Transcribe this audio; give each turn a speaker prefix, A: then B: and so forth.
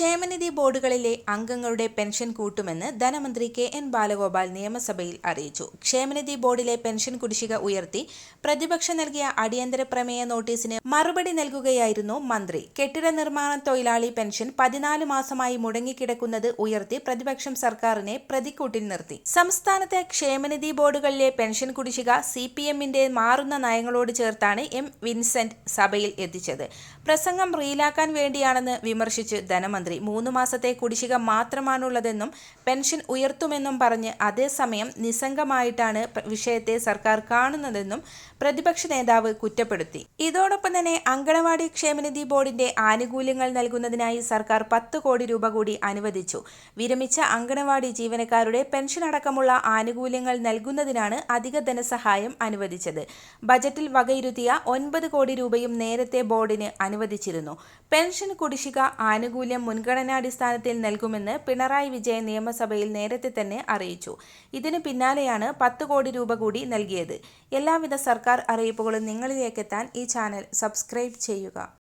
A: ക്ഷേമനിധി ബോർഡുകളിലെ അംഗങ്ങളുടെ പെൻഷൻ കൂട്ടുമെന്ന് ധനമന്ത്രി കെ എൻ ബാലഗോപാൽ നിയമസഭയിൽ അറിയിച്ചു. ക്ഷേമനിധി ബോർഡിലെ പെൻഷൻ കുടിശ്ശിക ഉയർത്തി പ്രതിപക്ഷം നൽകിയ അടിയന്തര പ്രമേയ നോട്ടീസിന് മറുപടി നൽകുകയായിരുന്നു മന്ത്രി. കെട്ടിട നിർമ്മാണ തൊഴിലാളി പെൻഷൻ പതിനാല് മാസമായി മുടങ്ങിക്കിടക്കുന്നത് ഉയർത്തി പ്രതിപക്ഷം സർക്കാരിനെ പ്രതിക്കൂട്ടിൽ നിർത്തി. സംസ്ഥാനത്തെ ക്ഷേമനിധി ബോർഡുകളിലെ പെൻഷൻ കുടിശ്ശിക സി പി എമ്മിന്റെ മാറുന്ന നയങ്ങളോട് ചേർത്താണ് എം വിൻസെന്റ് സഭയിൽ എത്തിച്ചത്. പ്രസംഗം റീലാക്കാൻ വേണ്ടിയാണെന്ന് വിമർശിച്ച് ധനമന്ത്രി മൂന്ന് മാസത്തെ കുടിശ്ശിക മാത്രമാണുള്ളതെന്നും പെൻഷൻ ഉയർത്തുമെന്നും പറഞ്ഞ് അതേസമയം നിസ്സംഗമായിട്ടാണ് വിഷയത്തെ സർക്കാർ കാണുന്നതെന്നും പ്രതിപക്ഷ നേതാവ് കുറ്റപ്പെടുത്തി. ഇതോടൊപ്പം തന്നെ അങ്കണവാടി ക്ഷേമനിധി ബോർഡിന്റെ ആനുകൂല്യങ്ങൾ നൽകുന്നതിനായി സർക്കാർ പത്ത് കോടി രൂപ കൂടി അനുവദിച്ചു. വിരമിച്ച അങ്കണവാടി ജീവനക്കാരുടെ പെൻഷൻ അടക്കമുള്ള ആനുകൂല്യങ്ങൾ നൽകുന്നതിനാണ് അധിക ധനസഹായം അനുവദിച്ചത്. ബജറ്റിൽ വകയിരുത്തിയ ഒൻപത് കോടി രൂപയും നേരത്തെ ബോർഡിന് അനുവദിച്ചിരുന്നു. പെൻഷൻ കുടിശ്ശിക ആനുകൂല്യം മുൻഗണനാടിസ്ഥാനത്തിൽ നൽകുമെന്ന് പിണറായി വിജയൻ നിയമസഭയിൽ നേരത്തെ തന്നെ അറിയിച്ചു. ഇതിനു പിന്നാലെയാണ് പത്ത് കോടി രൂപ കൂടി നൽകിയത്. എല്ലാവിധ സർക്കാർ അറിയിപ്പുകളും നിങ്ങളിലേക്കെത്താൻ ഈ ചാനൽ സബ്സ്ക്രൈബ് ചെയ്യുക.